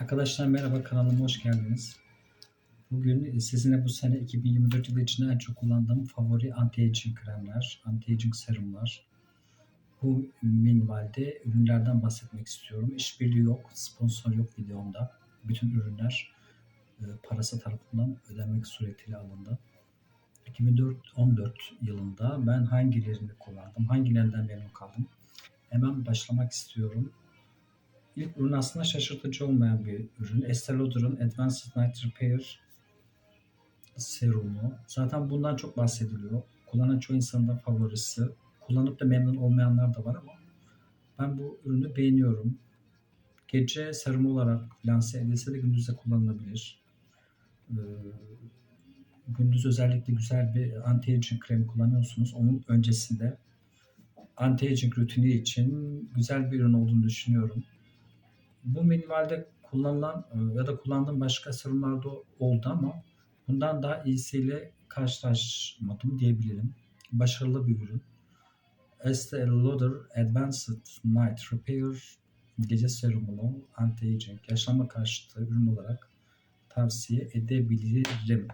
Arkadaşlar merhaba kanalıma hoş geldiniz. Bugün sizinle bu sene 2024 yılı içinde en çok kullandığım favori anti-aging kremler, anti-aging serumlar. Bu minvalde ürünlerden bahsetmek istiyorum. İşbirliği yok, sponsor yok videomda. Bütün ürünler e, parası tarafından ödenmek suretiyle alındı. 2014 yılında ben hangilerini kullandım, hangilerinden memnun kaldım? Hemen başlamak istiyorum. İlk ürün aslında şaşırtıcı olmayan bir ürün. Estee Lauder'ın Advanced Night Repair serumu. Zaten bundan çok bahsediliyor. Kullanan çoğu insanın da favorisi. Kullanıp da memnun olmayanlar da var ama ben bu ürünü beğeniyorum. Gece serumu olarak lanse edilse de gündüz de kullanılabilir. Ee, gündüz özellikle güzel bir anti-aging krem kullanıyorsunuz. Onun öncesinde anti-aging rutini için güzel bir ürün olduğunu düşünüyorum. Bu minvalde kullanılan e, ya da kullandığım başka serumlarda oldu ama bundan daha iyisiyle karşılaşmadım diyebilirim. Başarılı bir ürün. Estee Lauder Advanced Night Repair gece serumunu anti-aging yaşlanma karşıtı ürün olarak tavsiye edebilirim.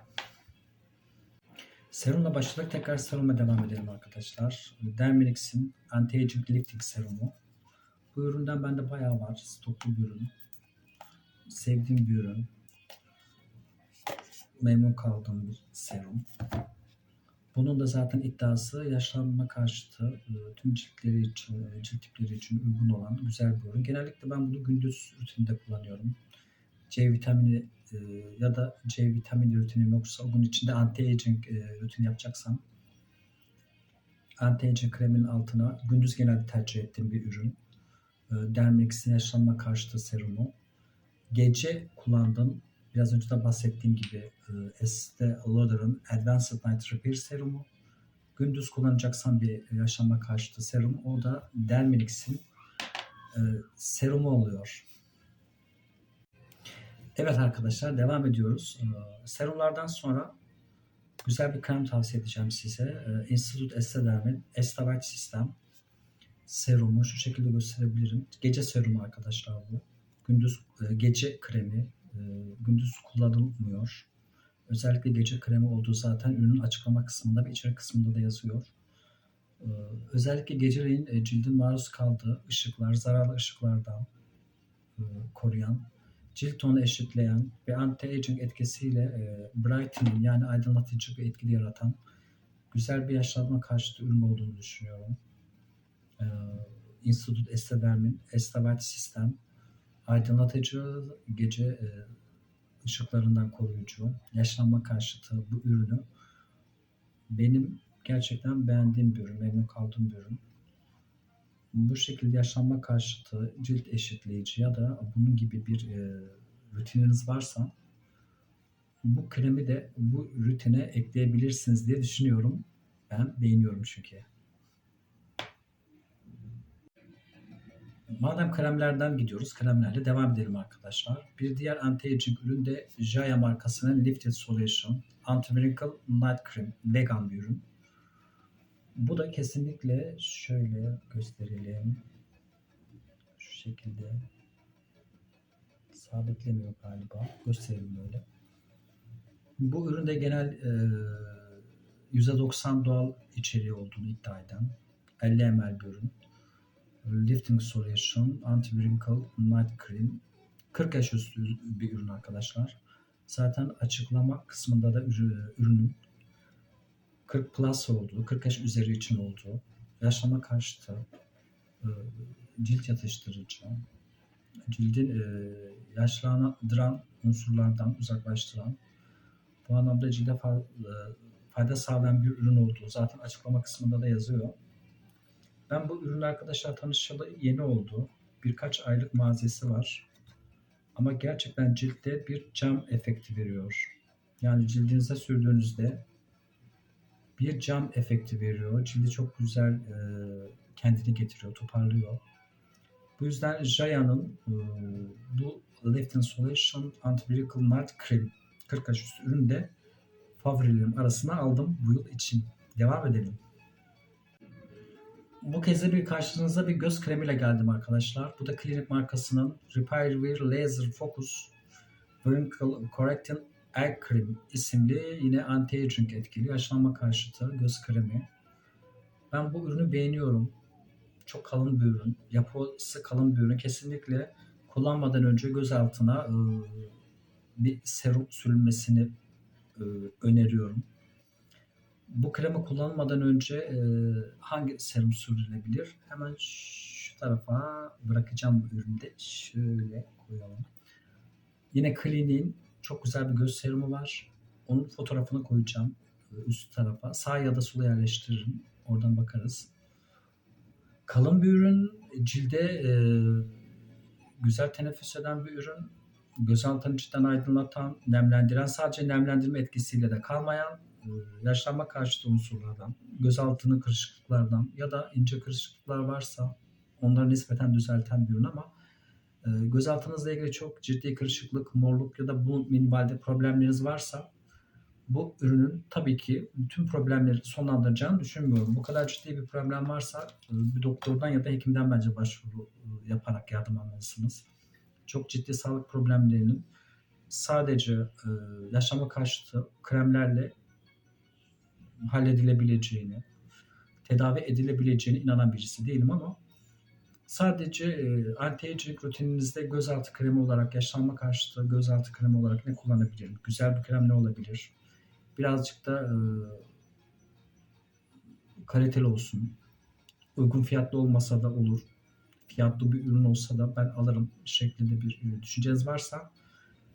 Serumla başladık. Tekrar seruma devam edelim arkadaşlar. Derminix'in Anti-Aging Lifting Serumu. Bu üründen bende bayağı var. Stoklu bir ürün. Sevdiğim bir ürün. Memnun kaldığım bir serum. Bunun da zaten iddiası yaşlanma karşıtı e, tüm ciltleri için, e, cilt tipleri için uygun olan güzel bir ürün. Genellikle ben bunu gündüz rutininde kullanıyorum. C vitamini e, ya da C vitamini rutini yoksa bunun içinde anti-aging rutin yapacaksam anti-aging kremin altına gündüz genelde tercih ettiğim bir ürün. Dermix'in yaşlanma karşıtı serumu. Gece kullandığım biraz önce de bahsettiğim gibi Estee Lauder'ın Advanced Night Repair serumu. Gündüz kullanacaksan bir yaşlanma karşıtı serum. O da Dermix'in serumu oluyor. Evet arkadaşlar devam ediyoruz. Serumlardan sonra güzel bir krem tavsiye edeceğim size. Institute Estederm'in Estavite Sistem serumu şu şekilde gösterebilirim. Gece serumu arkadaşlar bu. Gündüz gece kremi gündüz kullanılmıyor. Özellikle gece kremi olduğu zaten ürünün açıklama kısmında ve içerik kısmında da yazıyor. Özellikle geceleyin cildin maruz kaldığı ışıklar, zararlı ışıklardan koruyan, cilt tonu eşitleyen ve anti-aging etkisiyle brightening yani aydınlatıcı bir etkili yaratan güzel bir yaşlanma karşıtı ürün olduğunu düşünüyorum. Institut Estedermin Estavite Sistem aydınlatıcı gece ışıklarından koruyucu, yaşlanma karşıtı bu ürünü benim gerçekten beğendiğim bir ürün, memnun kaldığım bir ürün. Bu şekilde yaşlanma karşıtı, cilt eşitleyici ya da bunun gibi bir e, rutininiz varsa bu kremi de bu rutine ekleyebilirsiniz diye düşünüyorum. Ben beğeniyorum çünkü. Madem kremlerden gidiyoruz, kremlerle devam edelim arkadaşlar. Bir diğer anti-aging ürün de Jaya markasının Lifted Solution Anti-Wrinkle Night Cream. Vegan bir ürün. Bu da kesinlikle şöyle gösterelim. Şu şekilde sabitlemiyor galiba. Gösterelim böyle. Bu üründe genel e, %90 doğal içeriği olduğunu iddia eden 50 ml bir ürün. Lifting Solution Anti-Wrinkle Night Cream 40 yaş üstü bir ürün arkadaşlar. Zaten açıklama kısmında da ürünün 40 plus olduğu, 40 yaş üzeri için olduğu, yaşlama karşıtı, e, cilt yatıştırıcı, cildin e, yaşlandıran unsurlardan uzaklaştıran, bu anlamda cilde e, fayda sağlayan bir ürün olduğu zaten açıklama kısmında da yazıyor. Ben bu ürün arkadaşlar tanışalı yeni oldu. Birkaç aylık mazisi var. Ama gerçekten ciltte bir cam efekti veriyor. Yani cildinize sürdüğünüzde bir cam efekti veriyor. Cildi çok güzel e, kendini getiriyor, toparlıyor. Bu yüzden Jaya'nın e, bu Lift Solution Anti-Wrinkle Night Cream 40 yaş üstü ürünü de favorilerim arasına aldım bu yıl için. Devam edelim. Bu kez de bir karşınıza bir göz kremiyle geldim arkadaşlar. Bu da Clinique markasının Repair Wear Laser Focus Wrinkle Correcting Eye Cream isimli yine anti-aging etkili yaşlanma karşıtı göz kremi. Ben bu ürünü beğeniyorum. Çok kalın bir ürün. Yapısı kalın bir ürün. Kesinlikle kullanmadan önce göz altına e, bir serum sürülmesini e, öneriyorum. Bu kremi kullanmadan önce e, hangi serum sürülebilir? Hemen şu tarafa bırakacağım ürünü de. Şöyle koyalım. Yine Clinique'in çok güzel bir göz serumu var. Onun fotoğrafını koyacağım e, üst tarafa. Sağ ya da sola yerleştiririm. Oradan bakarız. Kalın bir ürün. Cilde e, güzel teneffüs eden bir ürün. Göz altını cidden aydınlatan, nemlendiren, sadece nemlendirme etkisiyle de kalmayan yaşlanma karşıtı unsurlardan, göz altını kırışıklıklardan ya da ince kırışıklıklar varsa onları nispeten düzelten bir ürün ama e, göz altınızla ilgili çok ciddi kırışıklık, morluk ya da bu minimalde problemleriniz varsa bu ürünün tabii ki bütün problemleri sonlandıracağını düşünmüyorum. Bu kadar ciddi bir problem varsa e, bir doktordan ya da hekimden bence başvuru e, yaparak yardım almalısınız. Çok ciddi sağlık problemlerinin sadece e, yaşama karşıtı kremlerle halledilebileceğini, tedavi edilebileceğine inanan birisi değilim ama sadece e, anti-aging rutininizde gözaltı kremi olarak, yaşlanma karşıtı gözaltı kremi olarak ne kullanabilirim? Güzel bir krem ne olabilir? Birazcık da e, kaliteli olsun. Uygun fiyatlı olmasa da olur. Fiyatlı bir ürün olsa da ben alırım şeklinde bir e, düşünceniz varsa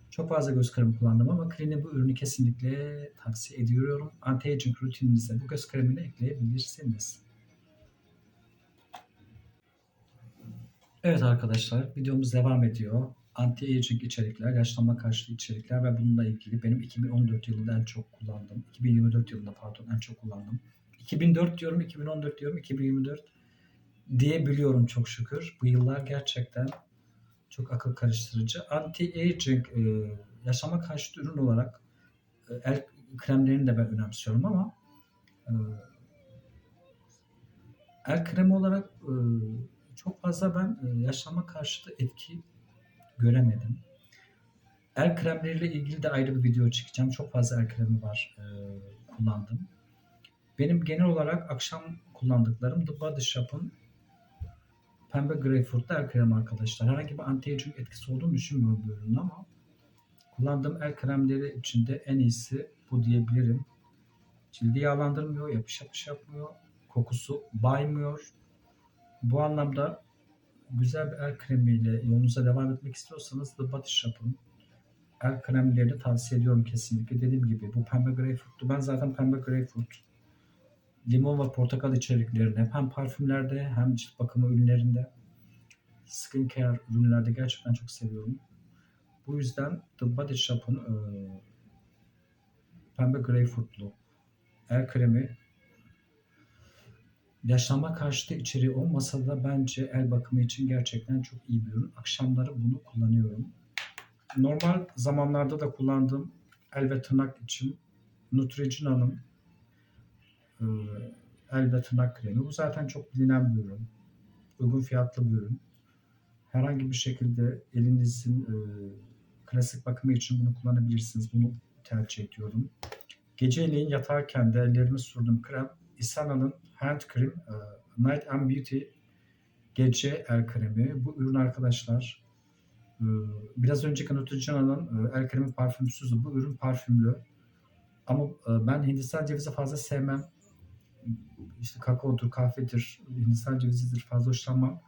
çok fazla göz kremi kullandım ama Clinique bu ürünü kesinlikle tavsiye ediyorum. Anti-aging rutininize bu göz kremini ekleyebilirsiniz. Evet arkadaşlar videomuz devam ediyor. Anti-aging içerikler, yaşlanma karşıtı içerikler ve bununla ilgili benim 2014 yılında en çok kullandığım, 2024 yılında pardon en çok kullandım. 2004 diyorum, 2014 diyorum, 2024 diyebiliyorum çok şükür. Bu yıllar gerçekten çok akıl karıştırıcı. Anti-aging e, yaşama karşıtı ürün olarak e, el kremlerini de ben önemsiyorum ama e, el kremi olarak e, çok fazla ben e, yaşama karşıtı etki göremedim. El kremleriyle ilgili de ayrı bir video çekeceğim. Çok fazla el kremi var e, kullandım. Benim genel olarak akşam kullandıklarım The Body Shop'ın pembe greyfurtlu el kremi arkadaşlar. Herhangi bir anti-aging etkisi olduğunu düşünmüyorum bu ürünün ama kullandığım el kremleri içinde en iyisi bu diyebilirim. Cildi yağlandırmıyor, yapış yapış yapmıyor, kokusu baymıyor. Bu anlamda güzel bir el kremiyle yolunuza devam etmek istiyorsanız The Body Shop'ın el kremlerini tavsiye ediyorum kesinlikle. Dediğim gibi bu pembe greyfurtlu. Ben zaten pembe greyfurt limon ve portakal içeriklerinde hem parfümlerde hem cilt bakımı ürünlerinde skincare ürünlerde gerçekten çok seviyorum. Bu yüzden The Body Shop'un e, pembe greyfurtlu el kremi yaşlanma karşıtı içeriği olmasa da bence el bakımı için gerçekten çok iyi bir ürün. Akşamları bunu kullanıyorum. Normal zamanlarda da kullandığım el ve tırnak için Neutrogena'nın e, el ve tırnak kremi. Bu zaten çok bilinen bir ürün. Uygun fiyatlı bir ürün. Herhangi bir şekilde elinizin e, klasik bakımı için bunu kullanabilirsiniz. Bunu tercih ediyorum. Geceleyin yatarken de ellerime sürdüğüm krem Isana'nın Hand Cream e, Night and Beauty gece el kremi. Bu ürün arkadaşlar e, biraz önceki Neutrogena'nın e, el kremi parfümsüzdü. Bu ürün parfümlü. Ama e, ben Hindistan cevizi fazla sevmem işte kakaodur, kahvedir, Hindistan cevizidir fazla hoşlanmam.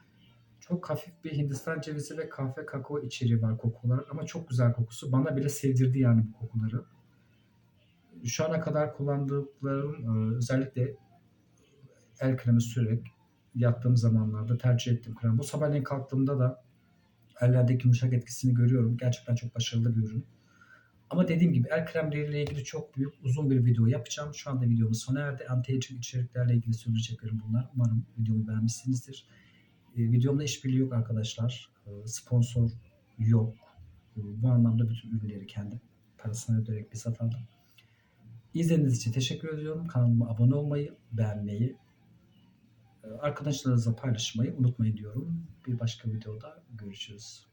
Çok hafif bir Hindistan cevizi ve kahve kakao içeriği var kokular ama çok güzel kokusu. Bana bile sevdirdi yani bu kokuları. Şu ana kadar kullandıklarım e, özellikle el kremi sürerek yattığım zamanlarda tercih ettim krem. Bu sabahleyin kalktığımda da ellerdeki yumuşak etkisini görüyorum. Gerçekten çok başarılı bir ürün. Ama dediğim gibi el kremleriyle ilgili çok büyük uzun bir video yapacağım. Şu anda videomuz sona erdi. Anti-aging içeriklerle ilgili söyleyeceklerim bunlar. Umarım videomu beğenmişsinizdir. E, videomda işbirliği yok arkadaşlar. E, sponsor yok. E, bu anlamda bütün ürünleri kendim parasını öderek bizzat aldım. İzlediğiniz için teşekkür ediyorum. Kanalıma abone olmayı, beğenmeyi Arkadaşlarınızla paylaşmayı unutmayın diyorum. Bir başka videoda görüşürüz.